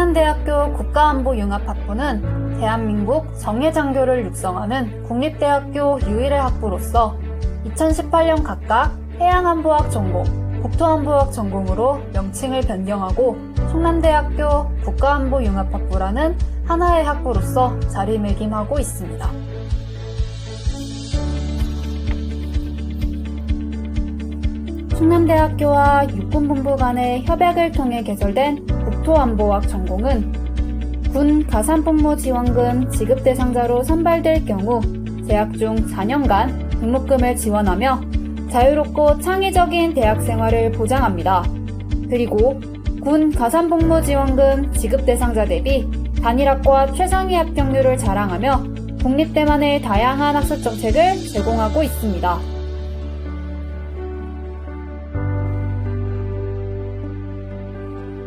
충남대학교 국가안보융합학부는 대한민국 정예장교를 육성하는 국립대학교 유일의 학부로서 2018년 각각 해양안보학 전공, 국토안보학 전공으로 명칭을 변경하고 충남대학교 국가안보융합학부라는 하나의 학부로서 자리매김하고 있습니다. 충남대학교와 육군본부 간의 협약을 통해 개설된 국토안보학 전공은 군 가산복무 지원금 지급 대상자로 선발될 경우 재학 중 4년간 등록금을 지원하며 자유롭고 창의적인 대학 생활을 보장합니다. 그리고 군 가산복무 지원금 지급 대상자 대비 단일학과 최상위 합격률을 자랑하며 국립대만의 다양한 학습 정책을 제공하고 있습니다.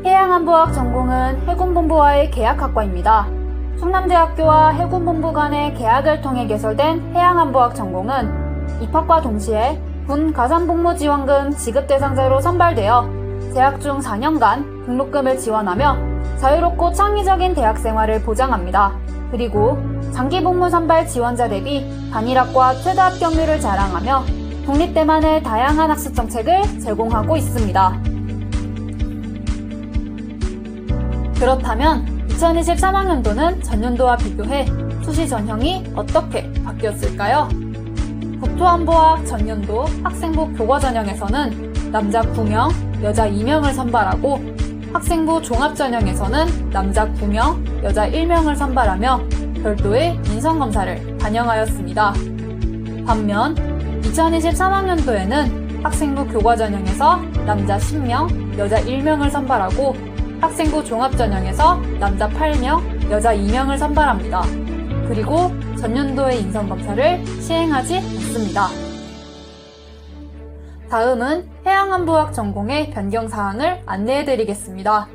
해양안보학 전공은 해군본부와의 계약학과입니다. 충남대학교와 해군본부 간의 계약을 통해 개설된 해양안보학 전공은 입학과 동시에 군 가산복무지원금 지급 대상자로 선발되어 재학 중 4년간 등록금을 지원하며 자유롭고 창의적인 대학 생활을 보장합니다. 그리고 장기 복무 선발 지원자 대비 단일학과 최다 합격률을 자랑하며 국립대만의 다양한 학습 정책을 제공하고 있습니다. 그렇다면 2023학년도는 전년도와 비교해 수시 전형이 어떻게 바뀌었을까요? 국토안보학 전년도 학생부 교과 전형에서는 남자 9명, 여자 2명을 선발하고 학생부 종합 전형에서는 남자 9명, 여자 1명을 선발하며 별도의 인성검사를 반영하였습니다. 반면 2023학년도에는 학생부 교과 전형에서 남자 10명, 여자 1명을 선발하고 학생부 종합전형에서 남자 8명, 여자 2명을 선발합니다. 그리고 전년도의 인성검사를 시행하지 않습니다. 다음은 해양안보학 전공의 변경사항을 안내해드리겠습니다.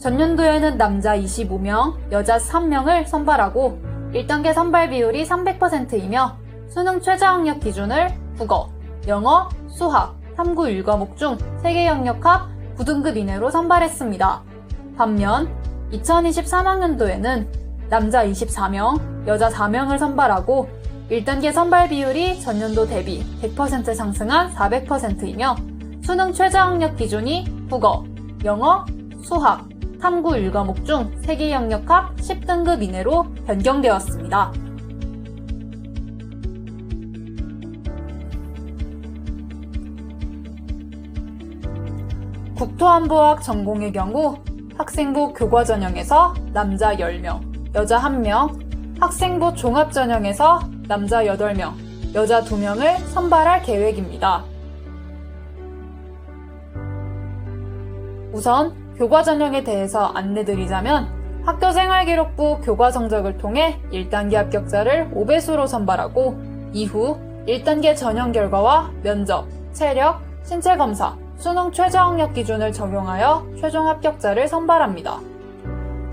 전년도에는 남자 25명, 여자 3명을 선발하고 1단계 선발 비율이 300%이며 수능 최저학력 기준을 국어, 영어, 수학, 탐구 1과목 중 3개 영역 합 9등급 이내로 선발했습니다. 반면 2023학년도에는 남자 24명, 여자 4명을 선발하고 1단계 선발 비율이 전년도 대비 100% 상승한 400%이며 수능 최저 학력 기준이 국어, 영어, 수학, 탐구 1과목 중 3개 영역 합 10등급 이내로 변경되었습니다. 국토안보학 전공의 경우 학생부 교과 전형에서 남자 10명, 여자 1명, 학생부 종합 전형에서 남자 8명, 여자 2명을 선발할 계획입니다. 우선 교과 전형에 대해서 안내드리자면 학교 생활기록부 교과 성적을 통해 1단계 합격자를 5배수로 선발하고 이후 1단계 전형 결과와 면접, 체력, 신체 검사, 수능 최저학력 기준을 적용하여 최종 합격자를 선발합니다.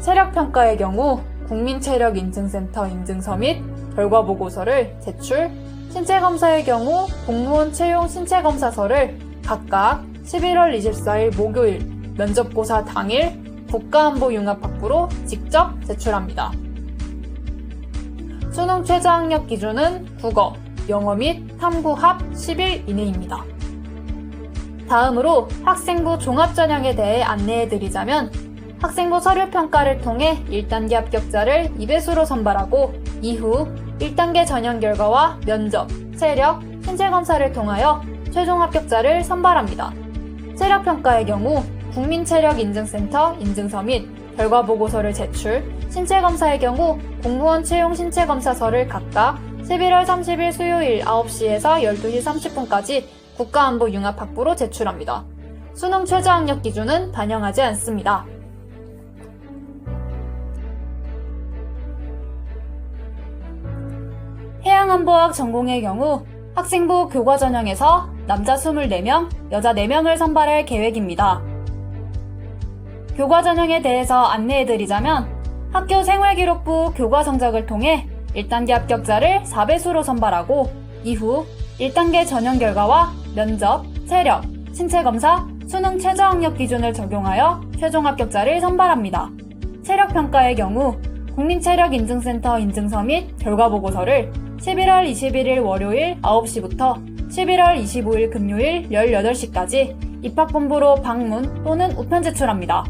체력평가의 경우 국민체력인증센터 인증서 및 결과보고서를 제출, 신체검사의 경우 공무원 채용 신체검사서를 각각 11월 24일 목요일 면접고사 당일 국가안보융합학부로 직접 제출합니다. 수능 최저학력 기준은 국어, 영어 및 탐구 합 10일 이내입니다. 다음으로 학생부 종합전형에 대해 안내해드리자면 학생부 서류평가를 통해 1단계 합격자를 2배수로 선발하고 이후 1단계 전형 결과와 면접, 체력, 신체검사를 통하여 최종 합격자를 선발합니다. 체력평가의 경우 국민체력인증센터 인증서 및 결과보고서를 제출, 신체검사의 경우 공무원 채용 신체검사서를 각각 11월 30일 수요일 9시에서 12시 30분까지 국가안보 융합학부로 제출합니다. 수능 최저학력 기준은 반영하지 않습니다. 해양안보학 전공의 경우 학생부 교과 전형에서 남자 24명, 여자 4명을 선발할 계획입니다. 교과 전형에 대해서 안내해드리자면 학교 생활기록부 교과 성적을 통해 1단계 합격자를 4배수로 선발하고 이후 1단계 전형 결과와 면접, 체력, 신체검사, 수능 최저학력 기준을 적용하여 최종 합격자를 선발합니다. 체력평가의 경우 국민체력인증센터 인증서 및 결과보고서를 11월 21일 월요일 9시부터 11월 25일 금요일 18시까지 입학본부로 방문 또는 우편 제출합니다.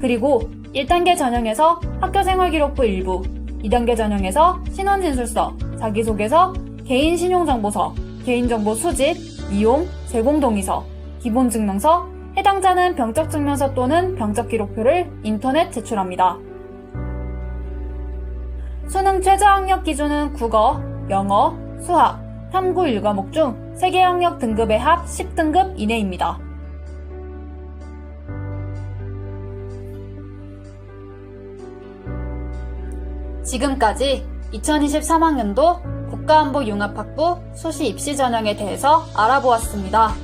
그리고 1단계 전형에서 학교생활기록부 일부, 2단계 전형에서 신원진술서, 자기소개서, 개인신용정보서, 개인정보 수집, 이용, 제공동의서, 기본증명서, 해당자는 병적증명서 또는 병적기록표를 인터넷 제출합니다. 수능 최저 학력 기준은 국어, 영어, 수학, 탐구 1과목 중 세계학력 등급의 합 10등급 이내입니다. 지금까지 2023학년도 국가안보융합학부 수시 입시 전형에 대해서 알아보았습니다.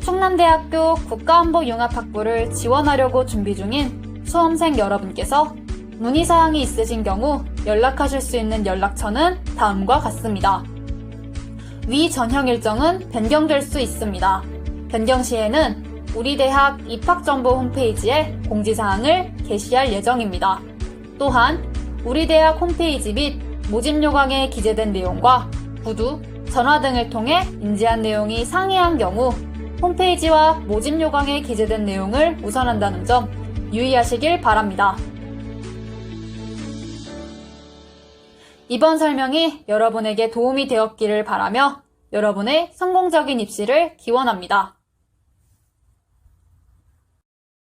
충남대학교 국가안보융합학부를 지원하려고 준비 중인 수험생 여러분께서 문의사항이 있으신 경우 연락하실 수 있는 연락처는 다음과 같습니다. 위 전형 일정은 변경될 수 있습니다. 변경 시에는 우리 대학 입학정보 홈페이지에 공지사항을 게시할 예정입니다. 또한 우리 대학 홈페이지 및 모집 요강에 기재된 내용과 구두, 전화 등을 통해 인지한 내용이 상이한 경우 홈페이지와 모집 요강에 기재된 내용을 우선한다는 점 유의하시길 바랍니다. 이번 설명이 여러분에게 도움이 되었기를 바라며 여러분의 성공적인 입시를 기원합니다.